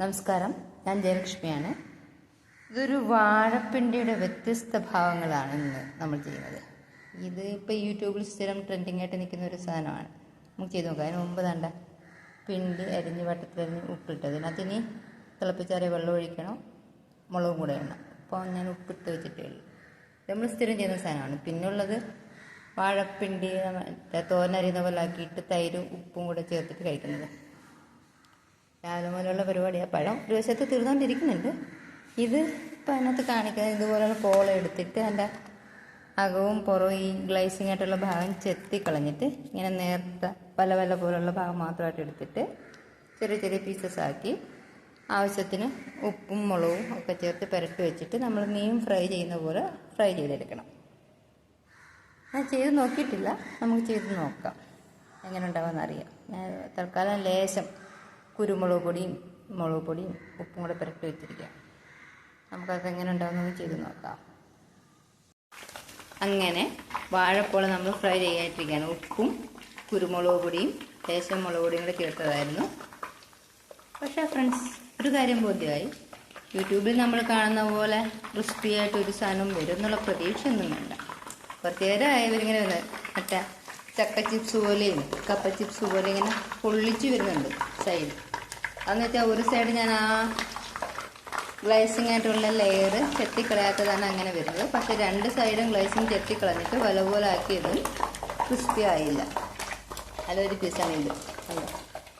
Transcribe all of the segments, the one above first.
നമസ്കാരം. ഞാൻ ജയലക്ഷ്മിയാണ്. ഇതൊരു വാഴപ്പിണ്ടിയുടെ വ്യത്യസ്ത ഭാവങ്ങളാണ് ഇന്ന് നമ്മൾ ചെയ്യുന്നത്. ഇത് ഇപ്പോൾ യൂട്യൂബിൽ സ്ഥിരം ട്രെൻഡിങ് ആയിട്ട് നിൽക്കുന്ന ഒരു സാധനമാണ്. നമുക്ക് ചെയ്ത് നോക്കാം. അതിന് മുമ്പ് തണ്ട പിണ്ടി അരിഞ്ഞ് വട്ടത്തിലരിഞ്ഞ് ഉപ്പിട്ട് അതിനകത്തിനി തിളപ്പിച്ചാറിയ വെള്ളം ഒഴിക്കണം. മുളകും കൂടെ ഇടണം. അപ്പോൾ ഞാൻ ഉപ്പിട്ട് വെച്ചിട്ടേ ഉള്ളൂ. നമ്മൾ സ്ഥിരം ചെയ്യുന്ന സാധനമാണ്. പിന്നുള്ളത് വാഴപ്പിണ്ടി മറ്റേ തോരനരിയുന്ന പോലെ ആക്കിയിട്ട് തൈരും ഉപ്പും കൂടെ ചേർത്തിട്ട് കഴിക്കുന്നത്. രാവിലെ മുതലുള്ള പരിപാടിയാണ് പഴം ഒരു വശത്ത് തീർന്നുകൊണ്ടിരിക്കുന്നുണ്ട് ഇത് ഇപ്പം അതിനകത്ത് കാണിക്കുന്നത് ഇതുപോലുള്ള കോള എടുത്തിട്ട് അതിന്റെ അകവും പുറവും ഈ ഗ്ലൈസിങ് ആയിട്ടുള്ള ഭാഗം ചെത്തി കളഞ്ഞിട്ട് ഇങ്ങനെ നേർത്ത പല പല പോലുള്ള ഭാഗം മാത്രമായിട്ട് എടുത്തിട്ട് ചെറിയ ചെറിയ പീസസ് ആക്കി ആവശ്യത്തിന് ഉപ്പും മുളകും ഒക്കെ ചേർത്ത് പുരട്ടി വെച്ചിട്ട് നമ്മൾ മീൻ ഫ്രൈ ചെയ്യുന്ന പോലെ ഫ്രൈ ചെയ്തെടുക്കണം. ഞാൻ ചെയ്ത് നോക്കിയിട്ടില്ല. നമുക്ക് ചെയ്ത് നോക്കാം. എങ്ങനെ ഉണ്ടാവുമെന്ന് അറിയാം. ഞാൻ തൽക്കാലം ലേശം കുരുമുളക് പൊടിയും മുളക് പൊടിയും ഉപ്പും കൂടെ പുരട്ടി വെച്ചിരിക്കുക. നമുക്കത് എങ്ങനെ ഉണ്ടാകുന്നത് ചെയ്ത് നോക്കാം. അങ്ങനെ വാഴപ്പോള നമ്മൾ ഫ്രൈ ചെയ്യാനിട്ടിരിക്കുകയാണ് ഉപ്പും കുരുമുളക് പൊടിയും ലേശം മുളക് പൊടിയും കൂടെ ചേർത്തതായിരുന്നു. പക്ഷേ ഫ്രണ്ട്സ് ഒരു കാര്യം ബോധ്യമായി. യൂട്യൂബിൽ നമ്മൾ കാണുന്ന പോലെ ക്രിസ്പി ആയിട്ട് ഒരു സാധനം വരും എന്നുള്ള പ്രതീക്ഷയൊന്നും വേണ്ട. പ്രത്യേകം ആയവരിങ്ങനെ മറ്റേ ചക്ക ചിപ്സ് പോലെയും കപ്പ ചിപ്സ് പോലെ ഇങ്ങനെ പൊള്ളിച്ച് വരുന്നുണ്ട്. സൈഡ് അതെന്ന് വെച്ചാൽ ഒരു സൈഡ് ഞാൻ ആ ഗ്ലേസിങ് ആയിട്ടുള്ള ലെയർ ചെത്തിക്കളയാത്തതാണ് അങ്ങനെ വരുന്നത്. പക്ഷെ രണ്ട് സൈഡും ഗ്ലേസിങ് ചെത്തിക്കളഞ്ഞിട്ട് വല പോലെ ആക്കിയതും ക്രിസ്പി ആയില്ല. അതൊരു പീസാണ് ഇത്. അല്ല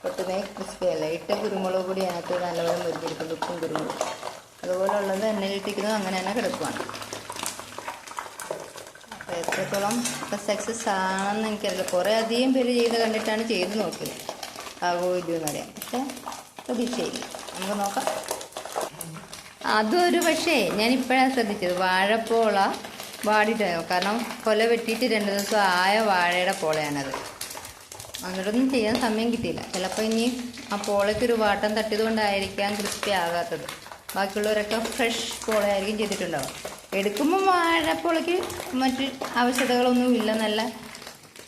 ഒട്ടുമേ ക്രിസ്പി അല്ല. ഇട്ട കുരുമുളക് കൂടി അതിനകത്ത് നല്ലപോലെ മുരിഞ്ഞെടുക്കുന്നത് ഉപ്പും കുരുമുളകും. അതുപോലുള്ളത് ഉള്ളത് എണ്ണയിലിട്ടിരിക്കുന്നത് അങ്ങനെ തന്നെ കിടക്കുവാണ്. അപ്പോൾ എത്രത്തോളം സക്സസ് ആണെന്ന് എനിക്കറിയില്ല. കുറേ അധികം പേര് ചെയ്ത് കണ്ടിട്ടാണ് ചെയ്ത് നോക്കിയത്. ആകോ ഇല്ലയോ എന്നറിയാം പക്ഷേ പ്രതീക്ഷയില്ല. നമുക്ക് നോക്കാം. അതൊരു പക്ഷേ ഞാൻ ഇപ്പോഴാണ് ശ്രദ്ധിച്ചത്. വാഴപ്പോള വാടിയിട്ടായോ കാരണം കൊല വെട്ടിയിട്ട് രണ്ട് ദിവസം ആയ വാഴയുടെ പോളയാണത്. അങ്ങോട്ടൊന്നും ചെയ്യാൻ സമയം കിട്ടിയില്ല. ചിലപ്പോൾ ഇനി ആ പോളയ്ക്കൊരു വാട്ടം തട്ടിയത് കൊണ്ടായിരിക്കാം ക്രിസ്പി ആകാത്തത് ബാക്കിയുള്ളവരൊക്കെ ഫ്രഷ് പോളയായിരിക്കും ചെയ്തിട്ടുണ്ടാവും. എടുക്കുമ്പോൾ വാഴപ്പോളയ്ക്ക് മറ്റ് ആവശ്യകതകളൊന്നും ഇല്ല നല്ല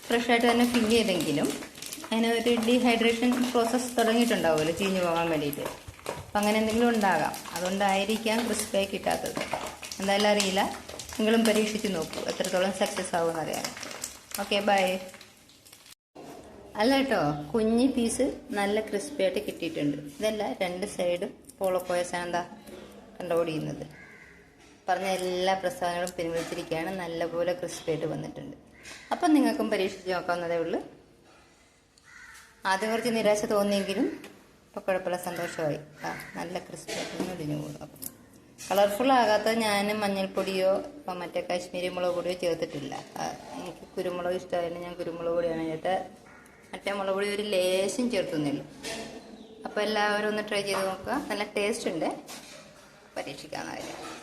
ഫ്രഷായിട്ട് തന്നെ ഫിൽ ചെയ്തെങ്കിലും അതിന് ഒരു ഡീഹൈഡ്രേഷൻ പ്രോസസ്സ് തുടങ്ങിയിട്ടുണ്ടാവുമല്ലോ ചീഞ്ഞു പോകാൻ വേണ്ടിയിട്ട്. അപ്പം അങ്ങനെ എന്തെങ്കിലും ഉണ്ടാകാം. അതുകൊണ്ടായിരിക്കാം ക്രിസ്പിയായി കിട്ടാത്തത്. എന്തായാലും അറിയില്ല. നിങ്ങളും പരീക്ഷിച്ച് നോക്കൂ. എത്രത്തോളം സക്സസ് ആവുമെന്ന് അറിയാൻ. ഓക്കെ ബൈ അല്ല കേട്ടോ കുഞ്ഞി പീസ് നല്ല ക്രിസ്പി ആയിട്ട് കിട്ടിയിട്ടുണ്ട്. ഇതല്ല രണ്ട് സൈഡും പോളപ്പോയ സാന്ത കണ്ടോടിയുന്നത് പറഞ്ഞ എല്ലാ പ്രസ്താവനകളും പിൻവലിച്ചിരിക്കുകയാണ്. നല്ലപോലെ ക്രിസ്പി ആയിട്ട് വന്നിട്ടുണ്ട്. അപ്പം നിങ്ങൾക്കും പരീക്ഷിച്ച് നോക്കാവുന്നതേ ഉള്ളൂ. ആദ്യം കുറച്ച് നിരാശ തോന്നിയെങ്കിലും ഇപ്പോൾ കുഴപ്പമില്ല സന്തോഷമായി. ആ നല്ല ക്രിസ്പി ആയിട്ട് ഒടിഞ്ഞു പോകും. കളർഫുൾ ആകാത്ത ഞാൻ മഞ്ഞൾപ്പൊടിയോ ഇപ്പം മറ്റേ കാശ്മീരി മുളക് പൊടിയോ ചേർത്തിട്ടില്ല. എനിക്ക് കുരുമുളക് ഇഷ്ടമായതുകൊണ്ട് ഞാൻ കുരുമുളക് പൊടിയാണ് ചേർത്ത്. മറ്റേ മുളക് പൊടി ഒരു ലേശം ചേർത്തുന്നില്ല. അപ്പോൾ എല്ലാവരും ഒന്ന് ട്രൈ ചെയ്ത് നോക്കുക. നല്ല ടേസ്റ്റ് ഉണ്ട്. പരീക്ഷിക്കാവുന്നതായിരിക്കും